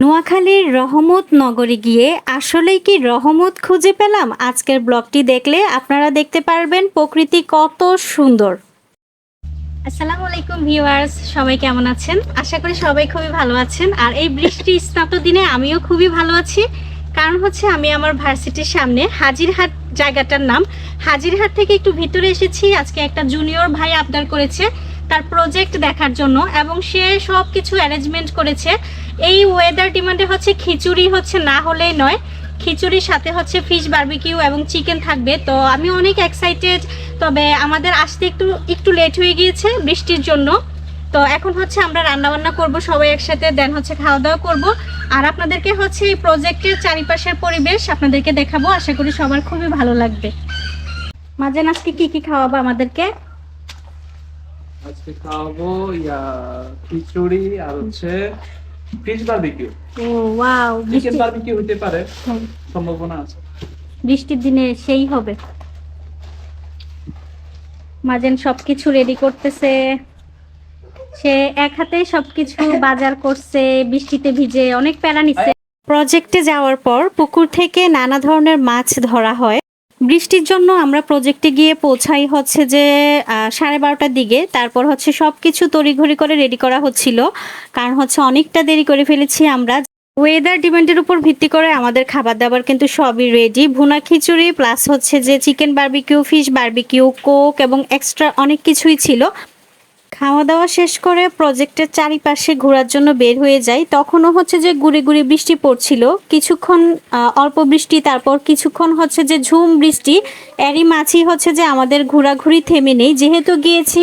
নোয়াখালীর রহমত নগরে গিয়ে আসলেই কি রহমত খুঁজে পেলাম? আজকের ব্লগটি দেখলে আপনারা দেখতে পারবেন প্রকৃতি কত সুন্দর। আসসালামু আলাইকুম ভিউয়ার্স, সবাই কেমন আছেন? আশা করি সবাই খুবই ভালো আছেন। আর এই বৃষ্টি স্নাত দিনে আমিও খুবই ভালো আছি। কারণ হচ্ছে আমি আমার ভার্সিটির সামনে হাজিরহাট জায়গাটার নাম। হাজিরহাট থেকে একটু ভিতরে এসেছি। আজকে একটা জুনিয়র ভাই আবদার করেছে। তার প্রজেক্ট দেখার জন্য এবং সে সব কিছু অ্যারেঞ্জমেন্ট করেছে। এই ওয়েদার ডিমান্ডে হচ্ছে খিচুড়ি হচ্ছে না হলেই নয়। খিচুড়ির সাথে হচ্ছে ফিশ বার্বিকিউ এবং চিকেন থাকবে। তো আমি অনেক এক্সাইটেড তবে আমাদের আসতে একটু একটু লেট হয়ে গিয়েছে বৃষ্টির জন্য। তো এখন হচ্ছে আমরা রান্নাবান্না করব সবাই একসাথে দেন হচ্ছে খাওয়া দাওয়া করব। আর আপনাদেরকে হচ্ছে এই প্রজেক্টের চারিপাশের পরিবেশ আপনাদেরকে দেখাবো। আশা করি সবার খুবই ভালো লাগবে। মাঝে আজকে কি কি খাওয়াবো আমাদেরকে? আজকে খাওয়াবো ইয়া খিচুড়ি আর হচ্ছে ফিশ বারবিকিউ ও ওয়াও চিকেন বারবিকিউ হতে পারে সম্ভাবনা আছে। বৃষ্টির দিনে সেই হবে। মাঝেন সবকিছু রেডি করতেছে। সে এক হাতে সবকিছু বাজার করছে বৃষ্টিতে ভিজে অনেক প্যারা নিচ্ছে। প্রজেক্টে যাওয়ার পর পুকুর থেকে নানা ধরনের মাছ ধরা হয়। বৃষ্টির জন্য আমরা প্রজেক্টে গিয়ে পৌঁছাই হচ্ছে যে সাড়ে বারোটার দিকে। তারপর হচ্ছে সব কিছু তড়িঘড়ি করে রেডি করা হচ্ছিল। কারণ হচ্ছে অনেকটা দেরি করে ফেলেছি আমরা। ওয়েদার ডিমান্ডের উপর ভিত্তি করে আমাদের খাবার দাবার কিন্তু সবই রেডি ভুনা খিচুড়ি প্লাস হচ্ছে যে chicken barbecue fish barbecue coke এবং এক্সট্রা অনেক কিছুই ছিল। খাওয়া দাওয়া শেষ করে প্রজেক্টের চারিপাশে ঘোরার জন্য বের হয়ে যাই, তখনও হচ্ছে যে গুড়ি গুড়ি বৃষ্টি পড়ছিল। কিছুক্ষণ অল্প বৃষ্টি, তারপর কিছুক্ষণ হচ্ছে যে ঝুম বৃষ্টি। এরই মাঝেই হচ্ছে যে আমাদের ঘোরাঘুরি থেমে নেই। যেহেতু গিয়েছি,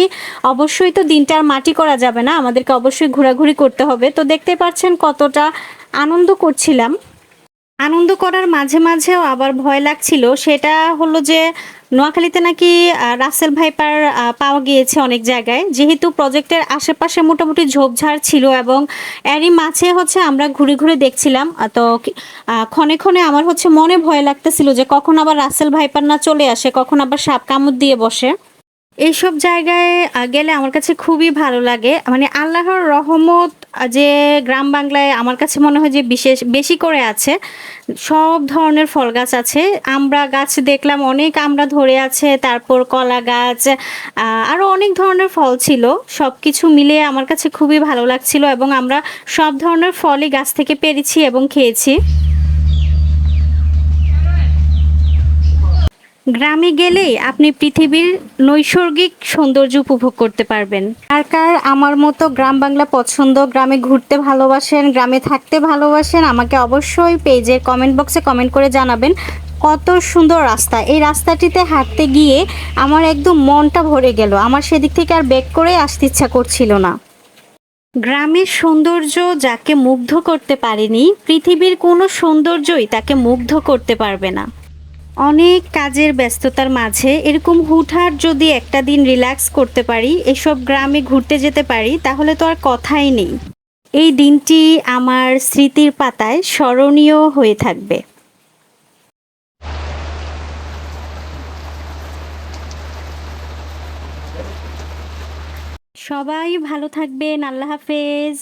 অবশ্যই তো দিনটা আর মাটি করা যাবে না। আমাদেরকে অবশ্যই ঘোরাঘুরি করতে হবে। তো দেখতে পাচ্ছেন কতটা আনন্দ করছিলাম। আনন্দ করার মাঝে মাঝেও আবার ভয় লাগছিল। সেটা হলো যে, নোয়াখালীতে নাকি রাসেল ভাইপার পাওয়া গিয়েছে অনেক জায়গায়। যেহেতু প্রজেক্টের আশেপাশে মোটামুটি ঝোপঝাড় ছিল এবং এরই মাঝে হচ্ছে আমরা ঘুরে ঘুরে দেখছিলাম। তো ক্ষণে ক্ষণে আমার হচ্ছে মনে ভয় লাগতেছিল যে, কখন আবার রাসেল ভাইপার না চলে আসে, কখন আবার সাপ কামড় দিয়ে বসে। এইসব জায়গায় গেলে আমার কাছে খুবই ভালো লাগে। মানে আল্লাহর রহমত যে গ্রাম বাংলায় আমার কাছে মনে হয় যে বিশেষ, বেশি করে আছে। সব ধরনের ফল গাছ আছে। আমরা গাছ দেখলাম, অনেক আমরা ধরে আছে, তারপর কলা গাছ আরও অনেক ধরনের ফল ছিল। সব কিছু মিলিয়ে আমার কাছে খুবই ভালো লাগছিল এবং আমরা সব ধরনের ফলই গাছ থেকে পেরেছি এবং খেয়েছি। গ্রামে গেলেই আপনি পৃথিবীর নৈসর্গিক সৌন্দর্য উপভোগ করতে পারবেন। আর কার আমার মতো গ্রাম বাংলা পছন্দ গ্রামে ঘুরতে ভালোবাসেন গ্রামে থাকতে ভালোবাসেন আমাকে অবশ্যই পেজের কমেন্ট বক্সে কমেন্ট করে জানাবেন কত সুন্দর রাস্তা। এই রাস্তাটিতে হাঁটতে গিয়ে আমার একদম মনটা ভরে গেল। আমার সেদিক থেকে আর ব্যাক করে আসতে ইচ্ছা করছিল না। গ্রামের সৌন্দর্য যাকে মুগ্ধ করতে পারেনি পৃথিবীর কোনো সৌন্দর্যই তাকে মুগ্ধ করতে পারবে না। অনেক কাজের ব্যস্ততার মাঝে এরকম হুটহাট যদি একটা দিন রিল্যাক্স করতে পারি, এসব গ্রামে ঘুরতে যেতে পারি, তাহলে তো আর কথাই নেই। এই দিনটি আমার স্মৃতির পাতায় স্মরণীয় হয়ে থাকবে। সবাই ভালো থাকবেন, আল্লাহ হাফেজ।